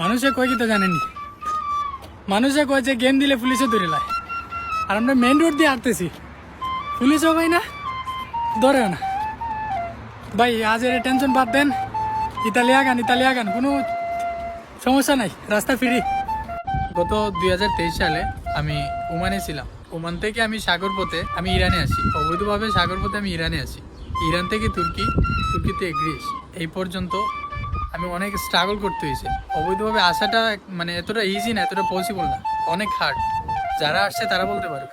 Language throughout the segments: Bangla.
মানুষে কয় কি তো জানেনি মানুষে কয় যে গেম দিলে পুলিশে ধরে লায়। আর আমরা মেন রোড দিয়ে হাঁটতেছি। পুলিশও ভাই না, ধরেও না। ভাই, আজ এর টেনশন বাদ দেন। ইতালিয়া গান ইতালিয়া গান কোনো সমস্যা নাই, রাস্তা ফ্রি গত দুই হাজার তেইশ সালে আমি ওমানে ছিলাম। ওমান থেকে আমি সাগর পথে আমি ইরানে আসি অবৈধভাবে সাগর পথে আমি ইরানে আসি ইরান থেকে তুর্কি, তুর্কিতে গ্রিস। এই পর্যন্ত আমি অনেক স্ট্রাগল করতে হয়েছে। অবৈধভাবে আসাটা মানে এতটা ইজি না, এতটা পসিবল না। অনেক হার্ড যারা আসছে তারা বলতে পারবে।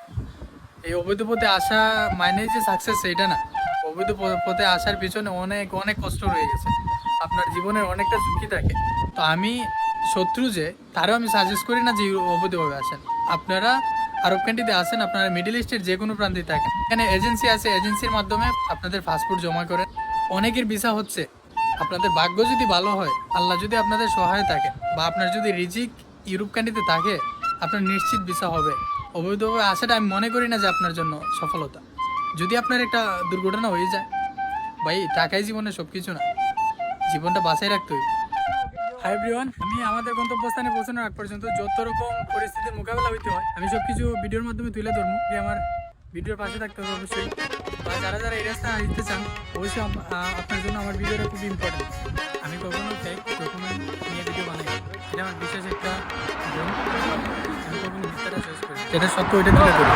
এই অবৈধ পথে আসা মানে যে সাকসেস সেটা না। অবৈধ পথে আসার পিছনে অনেক অনেক কষ্ট রয়ে গেছে। আপনার জীবনের অনেকটা ঝুঁকি থাকে। তো আমি শত্রু যে, তারও আমি সাজেস্ট করি না যে অবৈধভাবে আসেন। আপনারা আরব কান্ট্রিতে আসেন, আপনারা মিডল ইস্টের যে কোনো প্রান্তে থাকেন। এখানে এজেন্সি আছে এজেন্সির মাধ্যমে আপনাদের পাসপোর্ট জমা করেন। অনেকের ভিসা হচ্ছে। আপনাদের ভাগ্য যদি ভালো হয়, আল্লাহ যদি আপনাদের সহায় থাকে বা আপনার যদি রিজিক ইউরোপ কান্ট্রিতে থাকে, আপনার নিশ্চিত ভিসা হবে। অবৈধভাবে আসাটা আমি মনে করি না যে আপনার জন্য সফলতা। যদি আপনার একটা দুর্ঘটনা হয়ে যায়, ভাই, টাকাই জীবনে সব কিছু না। জীবনটা বাঁচাই রাখতে হাই এভরিওয়ান আমি আমাদের গন্তব্যস্থানে পৌঁছানোর আগ পর্যন্ত যত রকম পরিস্থিতির মোকাবেলা হইতে হয়, আমি সব কিছু ভিডিওর মাধ্যমে তুলে ধরবো। যে আমার ভিডিওর পাশে থাকতে হবে অবশ্যই। বা যারা যারা এই রাস্তা আসতে চান অবশ্যই আপনার জন্য আমার ভিডিওটা খুব ইম্পর্টেন্ট আমি কখনো ফেক ডকুমেন্ট নিয়ে ভিডিও বানাই এটা আমার বিশেষ একটা। আমি সত্য ওইটা তুলে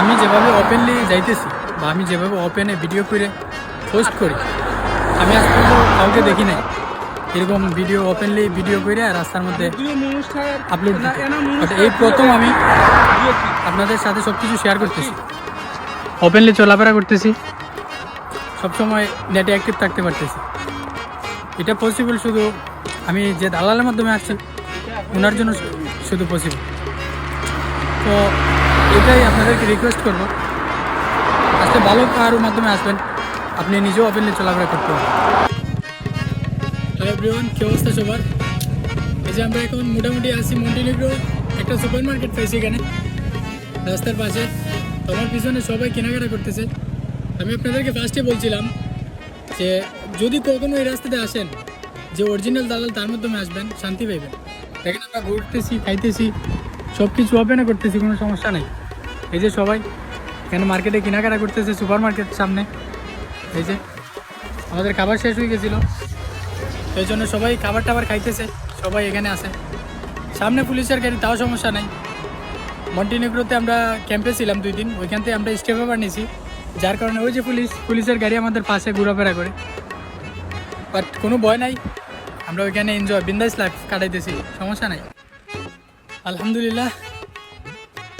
আমি যেভাবে ওপেনলি যাইতেছি বা আমি যেভাবে ওপেনে ভিডিও করে পোস্ট করি আমি আজ পর্যন্ত কাউকে দেখি নাই এরকম ভিডিও ওপেনলি ভিডিও করে রাস্তার মধ্যে আপলোড এই প্রথম আমি আপনাদের সাথে সব কিছু শেয়ার করতেছি ওপেনলি চলাফেরা করতেছি। সবসময় নেটে অ্যাক্টিভ থাকতে পারতেছি। এটা পসিবল শুধু আমি যে দালালের মাধ্যমে আসছি, ওনার জন্য শুধু পসিবল তো এটাই আপনাদেরকে রিকোয়েস্ট করব। আজকে ভালো কারোর মাধ্যমে আসবেন, আপনি নিজেও ওপেনলি চলাফেরা করতে পারবেন। এভরিওয়ান কী অবস্থা সবার? এই যে আমরা এখন মোটামুটি আছি মন্টিনিগ্রো, একটা সুপার মার্কেট পাইছি এখানে, রাস্তার পাশে। আমার পিছনে সবাই কেনাকাটা করতেছে। আমি আপনাদেরকে ফার্স্টে বলছিলাম যে, যদি কখনো এই রাস্তাতে আসেন, যে অরিজিনাল দালাল, তার মাধ্যমে আসবেন, শান্তি পাইবেন। দেখেন আমরা ঘুরতেছি, খাইতেছি সব কিছু হবে না করতেছি, কোনো সমস্যা নেই। এই যে সবাই, এখানে মার্কেটে কেনাকাটা করতেছে সুপার মার্কেট সামনে। এই যে, আমাদের খাবার শেষ হয়ে গেছিল। এই জন্য সবাই খাবার টাবার খাইতেছে, সবাই এখানে আসে সামনে পুলিশের গাড়ি, তাও সমস্যা নাই। মন্টিনেগ্রোতে আমরা ক্যাম্পে ছিলাম দুই দিন, ওইখান থেকে আমরা স্টে পেপার নিয়েছি যার কারণে ওই যে পুলিশ, পুলিশের গাড়ি আমাদের পাশে ঘোরাফেরা করে। বাট কোনো ভয় নাই, আমরা ওইখানে এনজয় বিন্দাস লাইফ কাটাইতেছি, সমস্যা নাই। আলহামদুলিল্লাহ,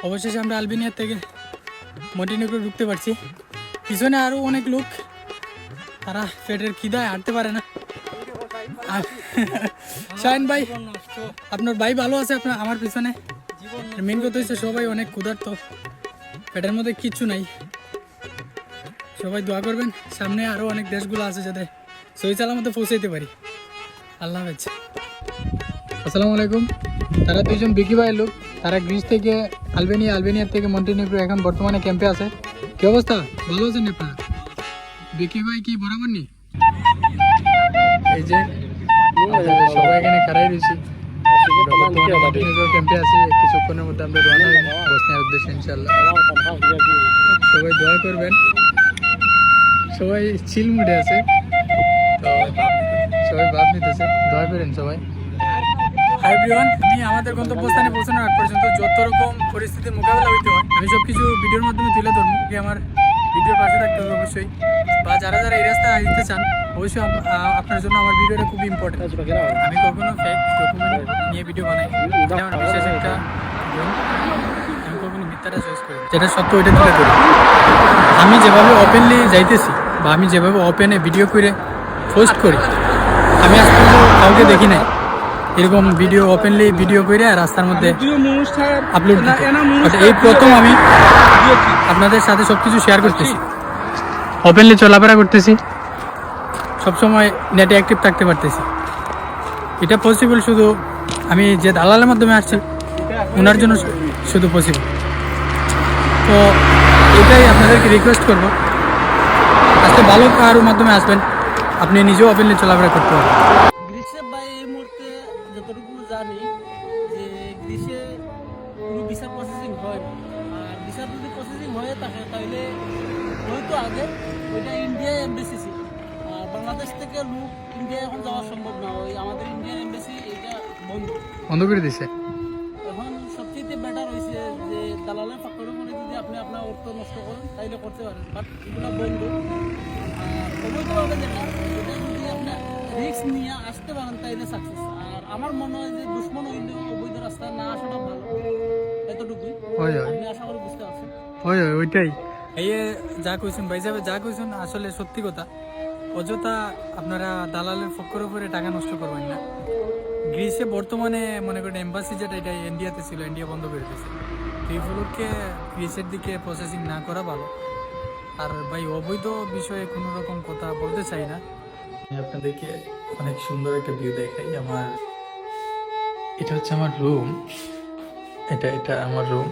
অবশেষে আমরা আলবেনিয়ার থেকে মন্টিনেগ্রো ঢুকতে পারছি। পিছনে আরও অনেক লোক, তারা পেটের খিদায় হাঁটতে পারে না। শাহিন ভাই, আপনার ভাই ভালো আছে আপনার, আমার পিছনে? মেন কথা হচ্ছে সবাই অনেক ক্ষুধার্ত। পেটের মধ্যে কিচ্ছু নাই। সবাই দোয়া করবেন, সামনে আরও অনেক দেশগুলো আছে যাতে সহি সালামতে পৌঁছাইতে পারি। আল্লাহ হাফেজ। আসসালামু আলাইকুম। তারা দুইজন বিকি ভাইয়ের লোক। তারা গ্রিস থেকে আলবেনিয়া, আলবেনিয়ার থেকে মন্টিনিগ্রো এখন বর্তমানে ক্যাম্পে আছে। কি অবস্থা? ভালো আছেন আপনারা বিকি ভাই কি বরাবর নি এই যে, সবাই এখানে খারাই রয়েছি। ক্যাম্পে করবেন সবাই চিল মুডে আছে সবাই ভাব নিতেছে দোয়া করেন সবাই হাই এভরিওয়ান আমি আমাদের গন্তব্যস্থানে পৌঁছানোর আগ পর্যন্ত যত রকম পরিস্থিতির মোকাবেলা হইতে হয়, আমি সব কিছু ভিডিওর মাধ্যমে তুলে ধরবো আমার ভিডিওর পাশে থাকতে হবে অবশ্যই। বা যারা যারা এই রাস্তায় আসতে চান, অবশ্যই আপনার জন্য আমার ভিডিওটা খুব ইম্পর্টেন্ট আমি কখনো ফেক ডকুমেন্ট নিয়ে ভিডিও বানাই। আমার বিশেষ একটা আমি কখনো মিথ্যাটা চয়েস করি যেটা সত্য, ওইটা তুলে ধরি। আমি যেভাবে ওপেনলি যাইতেছি, বা আমি যেভাবে ওপেনে ভিডিও করে পোস্ট করি, আমি আজ কাউকে দেখি নাই। এরকম ভিডিও ওপেনলি ভিডিও করে রাস্তার মধ্যে আপলোড এই প্রথম আমি আপনাদের সাথে সব কিছু শেয়ার করতেছি। ওপেনলি চলাফেরা করতেছি। সবসময় নেটে অ্যাক্টিভ থাকতে পারতেছি। এটা পসিবল শুধু আমি যে দালালের মাধ্যমে আসছি ওনার জন্য শুধু পসিবল তো এটাই আপনাদেরকে রিকোয়েস্ট করব। আজকে ভালো কারোর মাধ্যমে আসবেন। আপনি নিজেও ওপেনলি চলাফেরা করতে পারবেন। জানি যে গ্রিসে কোনো ভিসা প্রসেসিং হয় না। আর ভিসা যদি প্রসেসিং হয়ে থাকে তাহলে হয়তো আগে ওইটা ইন্ডিয়া এমবেসি ছিল। আর বাংলাদেশ থেকে লোক ইন্ডিয়া এখন যাওয়া সম্ভব না। ওই আমাদের ইন্ডিয়ান এমবেসি এটা বন্ধ। বন্ধ করে দিছে এখন সবচেয়ে বেটার হয়েছে যে দালালের ফাঁকড়ে করে যদি আপনি আপনার অর্থ নষ্ট করেন তাইলে করতে পারেন। বাট এগুলো বন্ধ। আর অবৈধভাবে যেটা এটা যদি আপনার রিস্ক নিয়ে আসতে পারেন তাইলে সাকসেস আমার মনে হয় যে দুশ্মন অবৈধ রাস্তা না আসাটা ভালো। এতটুকুই। ওই আপনি আশা করি বুঝতে পারছেন ওই ওই ওইটাই। এই যা কইছেন ভাই যাবে যা কইছেন আসলে সত্যি কথা। অযথা আপনারা দালালের ফক্কর উপরে টাকা নষ্ট করবেন না। গ্রিসে বর্তমানে মনে করেন এম্বাসি যেটা এটা ইন্ডিয়াতে ছিল ইন্ডিয়া বন্ধ করে দিয়েছে। তো এই ফলকে গ্রিসের দিকে প্রসেসিং না করা ভালো। আর ভাই অবৈধ বিষয়ে কোনো রকম কথা বলতে চাই না। আমি আপনাদেরকে অনেক সুন্দর একটা ভিউ দেখাই। আমার এটা হচ্ছে আমার রুম এটা এটা আমার রুম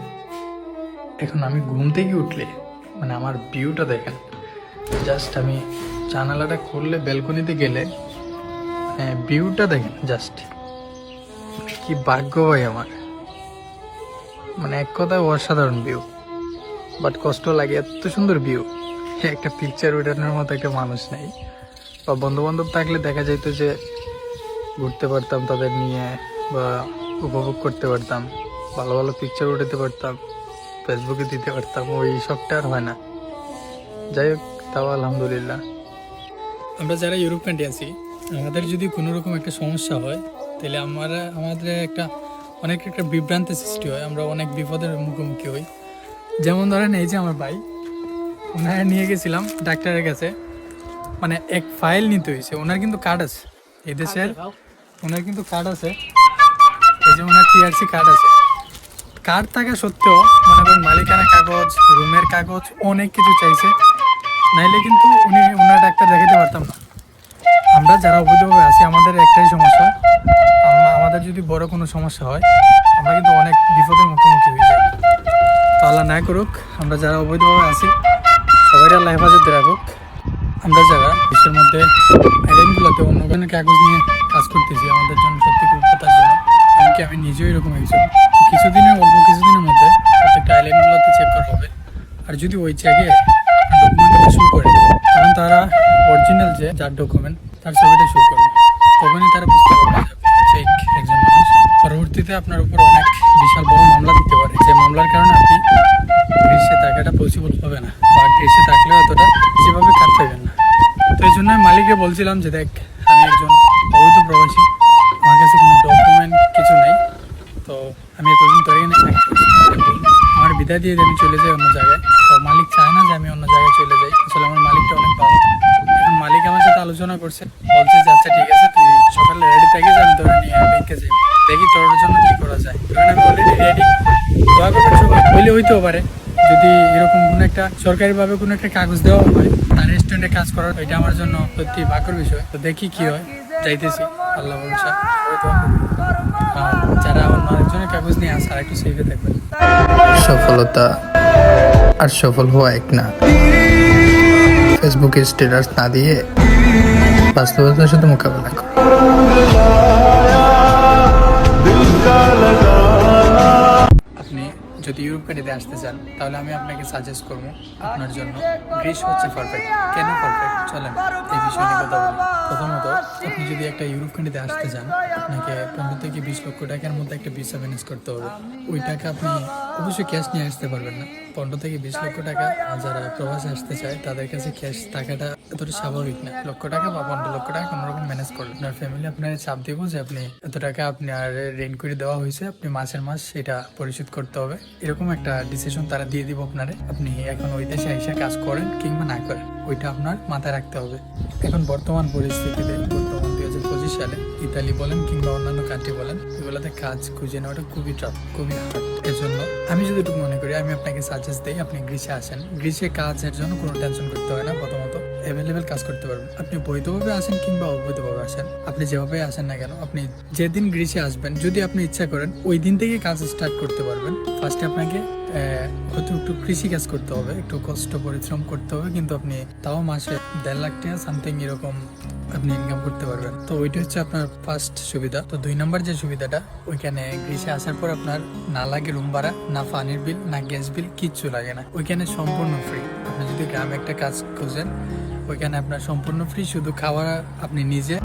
এখন আমি ঘুম থেকে উঠলে মানে আমার ভিউটা দেখেন জাস্ট আমি জানালাটা খুললে ব্যালকনিতে গেলে ভিউটা দেখেন জাস্ট কি ভাগ্য ভাই আমার। মানে এক কথায় অসাধারণ ভিউ বাট কষ্ট লাগে, এত সুন্দর ভিউ একটা পিকচার ওঠানোর মতো একটা মানুষ নেই। বা বন্ধু বান্ধব থাকলে দেখা যেত যে, ঘুরতে পারতাম তাদের নিয়ে বা উপভোগ করতে পারতাম ভালো ভালো পিকচার উঠাতে পারতাম ফেসবুকে দিতে পারতাম ওই সবটা আর হয় না। যাই হোক তাও আলহামদুলিল্লাহ। আমরা যারা ইউরোপ কান্ট্রি আছি আমাদের যদি কোনো রকম একটা সমস্যা হয় তাহলে আমরা আমাদের একটা অনেক একটা বিভ্রান্তি সৃষ্টি হয় আমরা অনেক বিপদের মুখোমুখি হই। যেমন ধরেন এই যে আমার ভাই ওনার নিয়ে গেছিলাম ডাক্তারের কাছে মানে এক ফাইল নিতে হয়েছে ওনার কিন্তু কার্ড আছে। এই দেশের ওনার কিন্তু কার্ড আছে। এই যে ওনার টিআরসি কার্ড আছে। কার্ড থাকা সত্ত্বেও মনে করেন মালিকানা কাগজ, রুমের কাগজ অনেক কিছু চাইছে। নাইলে কিন্তু উনি ওনার ডাক্তার দেখাতে পারতাম না। আমরা যারা অবৈধভাবে আছি, আমাদের একটাই সমস্যা আমাদের যদি বড় কোনো সমস্যা হয়, আমরা কিন্তু অনেক বিপদের মুখোমুখি হয়ে যাই। তো আল্লাহ না করুক, আমরা যারা অবৈধভাবে আছি সবাই আল্লাহ হেফাজতে রাখুক। আমরা যারা দেশের মধ্যে আইল্যান্ডগুলোতে অন্য কাগজ নিয়ে কাজ করতেছি, আমাদের জন্য সত্যি খুব জন্য। এমনকি আমি নিজেও এরকম একজন? কিছুদিনের অল্প কিছুদিনের মধ্যে প্রত্যেকটা আইল্যান্ডগুলোতে চেক করা হবে। আর যদি ওই চেকে ডকুমেন্টটা শো করে, তখন তারা অরিজিনাল যে, যার ডকুমেন্ট তার ছবিটা শো করবে। তখনই তারা বুঝতে পারবে একজন মানুষ। পরবর্তীতে আপনার উপর অনেক বিশাল বড় মামলা দিতে পারে। যে মামলার কারণে আপনি গ্রীষ্মে টাকাটা পসিবল হবে না। বা গ্রীষ্মে থাকলেও অতটা যেভাবে কাট পাবেন না। তো এই জন্য মালিককে বলছিলাম যে দেখ, আমি একজন অবৈধ প্রবাসী। আমার দিয়ে আমি চলে যাই অন্য জায়গায়। তো মালিক চায় না যে আমি অন্য জায়গায় চলে যাই। আসলে আমার মালিকটা অনেক ভালো। এখন মালিক আমার সাথে আলোচনা করছে। বলছে যে আচ্ছা ঠিক আছে, তুই সকালে রেডি থাকিস, আমি তোর নিয়ে ব্যাংকে যাই। দেখি তোর জন্য কি করা যায়। কারণ আমি অলরেডি রেডি। দোয়া হইলে হইতেও পারে। যদি এরকম কোনো একটা সরকারিভাবে কোনো একটা কাগজ দেওয়া হয়, তার রেস্টুরেন্টে কাজ করার, এটা আমার জন্য সত্যি ভাগ্যর বিষয়। তো দেখি কি হয়। যাইতেছি আল্লাহ ভরসা। আর যারা অন্য আরেকজনের কাগজ নিয়ে আসে আর একটু সেফে থাকবেন। সফলতা আর সফল হওয়া এক না। ফেসবুকে স্ট্যাটাস না দিয়ে বাস্তবতার সাথে মোকাবেলা করো। আপনি যদি ইউরোপ কান্ট্রিতে আসতে চান তাহলে আমি আপনাকে সাজেস্ট করব আপনার জন্য গ্রিস হচ্ছে পারফেক্ট কেন পারফেক্ট চলেন এই বিষয়ে কথা বলি। আপনি যদি একটা ইউরোপ কান্ট্রিতে আসতে চান আপনাকে পনেরো থেকে বিশ লক্ষ টাকার মধ্যে একটা ভিসা ম্যানেজ করতে হবে। ওই টাকা আপনি অবশ্যই ক্যাশ নিয়ে আসতে পারবেন না। পনেরো থেকে বিশ লক্ষ টাকা যারা প্রবাসে আসতে চায়, তাদের কাছে ক্যাশ টাকাটা এতটা স্বাভাবিক না। লক্ষ টাকা বা পনেরো লক্ষ টাকা কোনো রকম ম্যানেজ করবেন আপনার ফ্যামিলি আপনার চাপ দিব যে আপনি এত টাকা আপনি আর রেন্ট করে দেওয়া হয়েছে, আপনি মাসের মাস সেটা পরিশোধ করতে হবে। এরকম একটা ডিসিশন তারা দিয়ে দিব আপনারে। আপনি এখন ওই দেশে এসে কাজ করেন কিংবা না করেন। ওইটা আপনার মাথায় রাখতে হবে। এখন বর্তমান পরিস্থিতিতে, বর্তমান দুই হাজার পঁচিশ সালে ইতালি বলেন কিংবা অন্যান্য কান্ট্রি বলেন, এগুলোতে কাজ খুঁজে নেওয়াটা খুবই টাফ খুবই হার্ড এজন্য আমি যতটুকু মনে করি, আমি আপনাকে সাজেস্ট দিই, আপনি গ্রিসে আসেন। গ্রিসে কাজের জন্য কোনো টেনশন করতে হয় না, প্রথমত অ্যাভেলেবেল কাজ করতে পারবেন। আপনি বৈধভাবে আসেন কিংবা অবৈধভাবে আসেন, আপনি যেভাবে আসেন না কেন, আপনি যেদিন গ্রিসে আসবেন, যদি আপনি ইচ্ছা করেন, ওই দিন থেকে কাজ স্টার্ট করতে পারবেন। ফার্স্টে আপনাকে হয়তো একটু কৃষি কাজ করতে হবে, একটু কষ্ট, পরিশ্রম করতে হবে, কিন্তু আপনি তাও মাসে দেড় লাখ টাকা সামথিং এরকম আপনি ইনকাম করতে পারবেন। তো ওইটা হচ্ছে আপনার ফার্স্ট সুবিধা। তো দুই নাম্বার যে সুবিধাটা, ওইখানে গ্রিসে আসার পর আপনার না লাগে রুম ভাড়া, না পানির বিল না গ্যাস বিল কিচ্ছু লাগে না। ওইখানে সম্পূর্ণ ফ্রি আপনি যদি গ্রামে একটা কাজ খুঁজেন, ওইখানে আপনার সম্পূর্ণ ফ্রি শুধু খাওয়া আপনি নিজে